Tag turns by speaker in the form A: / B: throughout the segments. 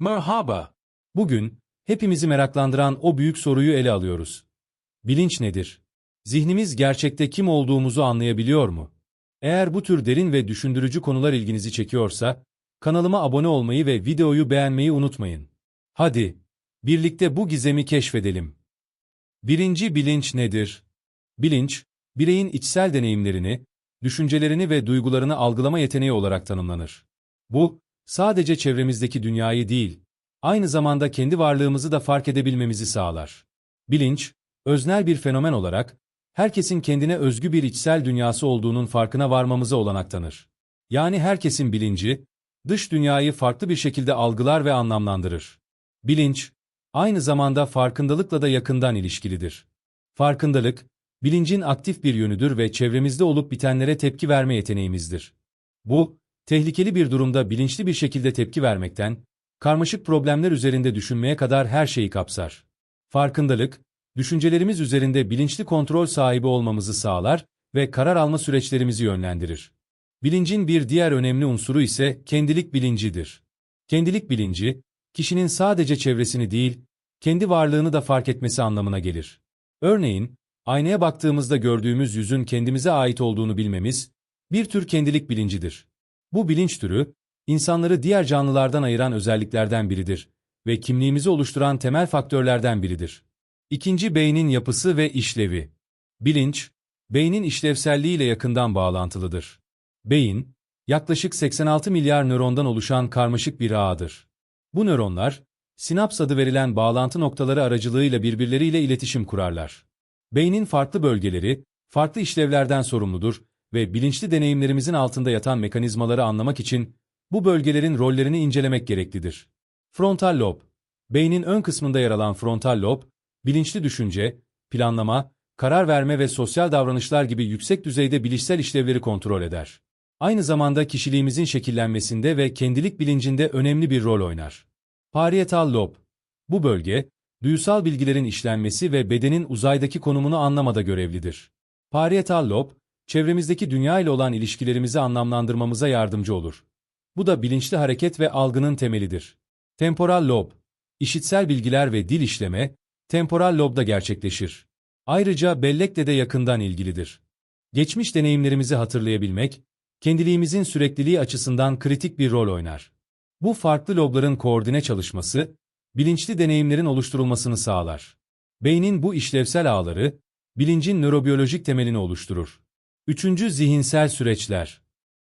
A: Merhaba.
B: Bugün, hepimizi meraklandıran o büyük soruyu ele alıyoruz. Bilinç nedir? Zihnimiz gerçekte kim olduğumuzu anlayabiliyor mu? Eğer bu tür derin ve düşündürücü konular ilginizi çekiyorsa, kanalıma abone olmayı ve videoyu beğenmeyi unutmayın. Hadi, birlikte bu gizemi keşfedelim. Birinci bilinç nedir? Bilinç, bireyin içsel deneyimlerini, düşüncelerini ve duygularını algılama yeteneği olarak tanımlanır. Bu, sadece çevremizdeki dünyayı değil, aynı zamanda kendi varlığımızı da fark edebilmemizi sağlar. Bilinç, öznel bir fenomen olarak, herkesin kendine özgü bir içsel dünyası olduğunun farkına varmamıza olanak tanır. Yani herkesin bilinci, dış dünyayı farklı bir şekilde algılar ve anlamlandırır. Bilinç, aynı zamanda farkındalıkla da yakından ilişkilidir. Farkındalık, bilincin aktif bir yönüdür ve çevremizde olup bitenlere tepki verme yeteneğimizdir. Bu, tehlikeli bir durumda bilinçli bir şekilde tepki vermekten, karmaşık problemler üzerinde düşünmeye kadar her şeyi kapsar. Farkındalık, düşüncelerimiz üzerinde bilinçli kontrol sahibi olmamızı sağlar ve karar alma süreçlerimizi yönlendirir. Bilincin bir diğer önemli unsuru ise kendilik bilincidir. Kendilik bilinci, kişinin sadece çevresini değil, kendi varlığını da fark etmesi anlamına gelir. Örneğin, aynaya baktığımızda gördüğümüz yüzün kendimize ait olduğunu bilmemiz, bir tür kendilik bilincidir. Bu bilinç türü, insanları diğer canlılardan ayıran özelliklerden biridir ve kimliğimizi oluşturan temel faktörlerden biridir. İkinci beynin yapısı ve işlevi. Bilinç, beynin işlevselliğiyle yakından bağlantılıdır. Beyin, yaklaşık 86 milyar nörondan oluşan karmaşık bir ağdır. Bu nöronlar, sinaps adı verilen bağlantı noktaları aracılığıyla birbirleriyle iletişim kurarlar. Beynin farklı bölgeleri, farklı işlevlerden sorumludur ve bilinçli deneyimlerimizin altında yatan mekanizmaları anlamak için bu bölgelerin rollerini incelemek gereklidir. Frontal lob, beynin ön kısmında yer alan frontal lob, bilinçli düşünce, planlama, karar verme ve sosyal davranışlar gibi yüksek düzeyde bilişsel işlevleri kontrol eder. Aynı zamanda kişiliğimizin şekillenmesinde ve kendilik bilincinde önemli bir rol oynar. Parietal lob, bu bölge, duyusal bilgilerin işlenmesi ve bedenin uzaydaki konumunu anlamada görevlidir. Parietal lob, çevremizdeki dünya ile olan ilişkilerimizi anlamlandırmamıza yardımcı olur. Bu da bilinçli hareket ve algının temelidir. Temporal lob, işitsel bilgiler ve dil işleme, temporal lobda gerçekleşir. Ayrıca bellekle de yakından ilgilidir. Geçmiş deneyimlerimizi hatırlayabilmek, kendiliğimizin sürekliliği açısından kritik bir rol oynar. Bu farklı lobların koordine çalışması, bilinçli deneyimlerin oluşturulmasını sağlar. Beynin bu işlevsel ağları, bilincin nörobiyolojik temelini oluşturur. Üçüncü zihinsel süreçler.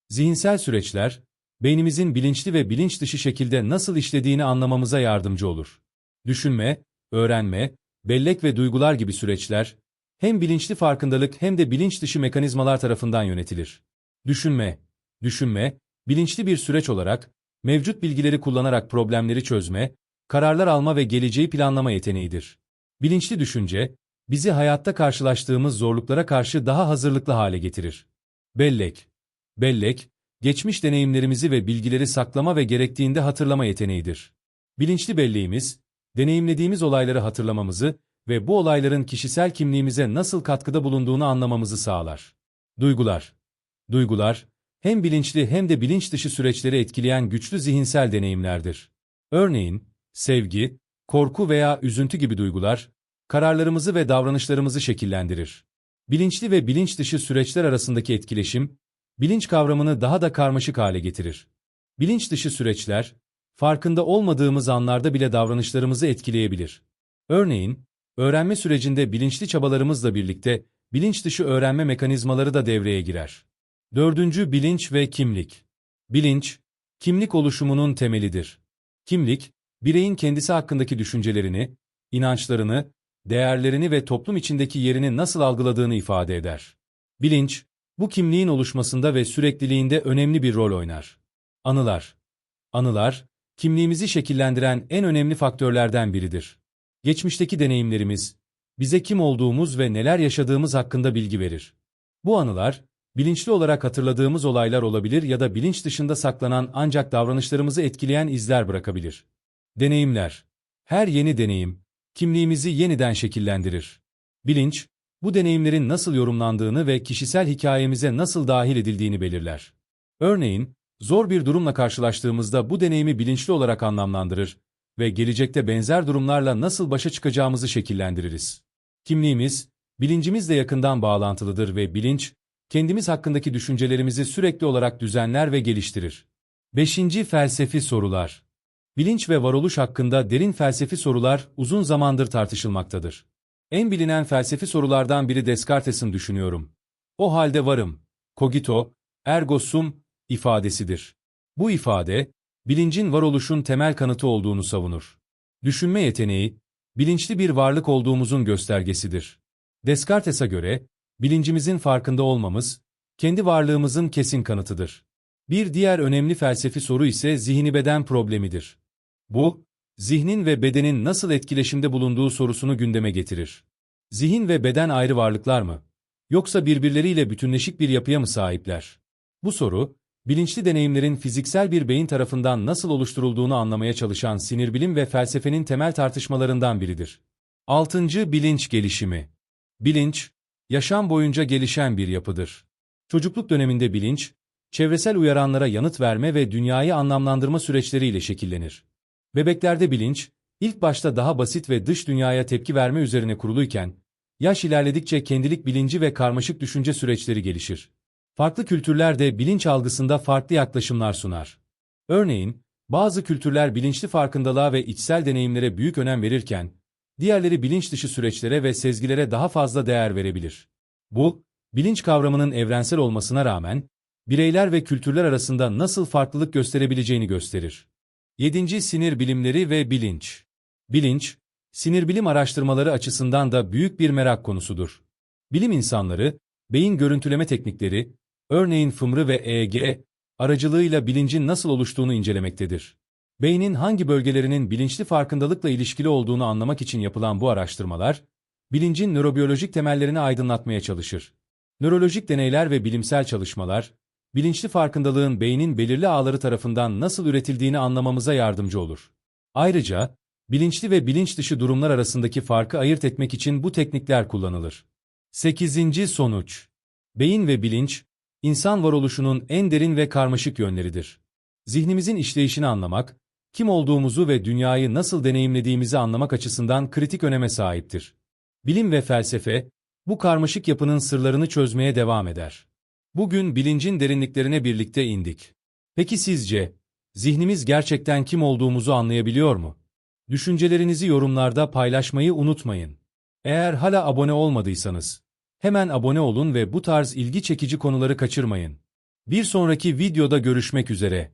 B: Zihinsel süreçler, beynimizin bilinçli ve bilinç dışı şekilde nasıl işlediğini anlamamıza yardımcı olur. Düşünme, öğrenme, bellek ve duygular gibi süreçler, hem bilinçli farkındalık hem de bilinç dışı mekanizmalar tarafından yönetilir. Düşünme, düşünme, bilinçli bir süreç olarak, mevcut bilgileri kullanarak problemleri çözme, kararlar alma ve geleceği planlama yeteneğidir. Bilinçli düşünce, bizi hayatta karşılaştığımız zorluklara karşı daha hazırlıklı hale getirir. Bellek, bellek, geçmiş deneyimlerimizi ve bilgileri saklama ve gerektiğinde hatırlama yeteneğidir. Bilinçli belleğimiz, deneyimlediğimiz olayları hatırlamamızı ve bu olayların kişisel kimliğimize nasıl katkıda bulunduğunu anlamamızı sağlar. Duygular Duygular, hem bilinçli hem de bilinç dışı süreçleri etkileyen güçlü zihinsel deneyimlerdir. Örneğin, sevgi, korku veya üzüntü gibi duygular, kararlarımızı ve davranışlarımızı şekillendirir. Bilinçli ve bilinç dışı süreçler arasındaki etkileşim, bilinç kavramını daha da karmaşık hale getirir. Bilinç dışı süreçler, farkında olmadığımız anlarda bile davranışlarımızı etkileyebilir. Örneğin, öğrenme sürecinde bilinçli çabalarımızla birlikte bilinç dışı öğrenme mekanizmaları da devreye girer. Dördüncü bilinç ve kimlik. Bilinç, kimlik oluşumunun temelidir. Kimlik, bireyin kendisi hakkındaki düşüncelerini, inançlarını, değerlerini ve toplum içindeki yerini nasıl algıladığını ifade eder. Bilinç, bu kimliğin oluşmasında ve sürekliliğinde önemli bir rol oynar. Anılar. Anılar, kimliğimizi şekillendiren en önemli faktörlerden biridir. Geçmişteki deneyimlerimiz, bize kim olduğumuz ve neler yaşadığımız hakkında bilgi verir. Bu anılar, bilinçli olarak hatırladığımız olaylar olabilir ya da bilinç dışında saklanan ancak davranışlarımızı etkileyen izler bırakabilir. Deneyimler. Her yeni deneyim, kimliğimizi yeniden şekillendirir. Bilinç, bu deneyimlerin nasıl yorumlandığını ve kişisel hikayemize nasıl dahil edildiğini belirler. Örneğin, Zor bir durumla karşılaştığımızda bu deneyimi bilinçli olarak anlamlandırır ve gelecekte benzer durumlarla nasıl başa çıkacağımızı şekillendiririz. Kimliğimiz, bilincimizle yakından bağlantılıdır ve bilinç, kendimiz hakkındaki düşüncelerimizi sürekli olarak düzenler ve geliştirir. 5. Felsefi sorular Bilinç ve varoluş hakkında derin felsefi sorular uzun zamandır tartışılmaktadır. En bilinen felsefi sorulardan biri Descartes'in düşünüyorum. O halde varım, cogito, ergo sum ifadesidir. Bu ifade, bilincin varoluşun temel kanıtı olduğunu savunur. Düşünme yeteneği, bilinçli bir varlık olduğumuzun göstergesidir. Descartes'e göre, bilincimizin farkında olmamız, kendi varlığımızın kesin kanıtıdır. Bir diğer önemli felsefi soru ise zihni-beden problemidir. Bu, zihnin ve bedenin nasıl etkileşimde bulunduğu sorusunu gündeme getirir. Zihin ve beden ayrı varlıklar mı? Yoksa birbirleriyle bütünleşik bir yapıya mı sahipler? Bu soru, bilinçli deneyimlerin fiziksel bir beyin tarafından nasıl oluşturulduğunu anlamaya çalışan sinirbilim ve felsefenin temel tartışmalarından biridir. 6. Bilinç gelişimi Bilinç, yaşam boyunca gelişen bir yapıdır. Çocukluk döneminde bilinç, çevresel uyaranlara yanıt verme ve dünyayı anlamlandırma süreçleriyle şekillenir. Bebeklerde bilinç, ilk başta daha basit ve dış dünyaya tepki verme üzerine kuruluyken, yaş ilerledikçe kendilik bilinci ve karmaşık düşünce süreçleri gelişir. Farklı kültürler de bilinç algısında farklı yaklaşımlar sunar. Örneğin, bazı kültürler bilinçli farkındalığa ve içsel deneyimlere büyük önem verirken, diğerleri bilinç dışı süreçlere ve sezgilere daha fazla değer verebilir. Bu, bilinç kavramının evrensel olmasına rağmen, bireyler ve kültürler arasında nasıl farklılık gösterebileceğini gösterir. 7. Sinir bilimleri ve bilinç. Bilinç, sinir bilim araştırmaları açısından da büyük bir merak konusudur. Bilim insanları, beyin görüntüleme teknikleri, örneğin fımrı ve EEG, aracılığıyla bilincin nasıl oluştuğunu incelemektedir. Beynin hangi bölgelerinin bilinçli farkındalıkla ilişkili olduğunu anlamak için yapılan bu araştırmalar, bilincin nörobiyolojik temellerini aydınlatmaya çalışır. Nörolojik deneyler ve bilimsel çalışmalar, bilinçli farkındalığın beynin belirli ağları tarafından nasıl üretildiğini anlamamıza yardımcı olur. Ayrıca, bilinçli ve bilinç dışı durumlar arasındaki farkı ayırt etmek için bu teknikler kullanılır. 8. Sonuç Beyin ve bilinç, insan varoluşunun en derin ve karmaşık yönleridir. Zihnimizin işleyişini anlamak, kim olduğumuzu ve dünyayı nasıl deneyimlediğimizi anlamak açısından kritik öneme sahiptir. Bilim ve felsefe, bu karmaşık yapının sırlarını çözmeye devam eder. Bugün bilincin derinliklerine birlikte indik. Peki sizce, zihnimiz gerçekten kim olduğumuzu anlayabiliyor mu? Düşüncelerinizi yorumlarda paylaşmayı unutmayın. Eğer hala abone olmadıysanız, hemen abone olun ve bu tarz ilgi çekici konuları kaçırmayın. Bir sonraki videoda görüşmek üzere.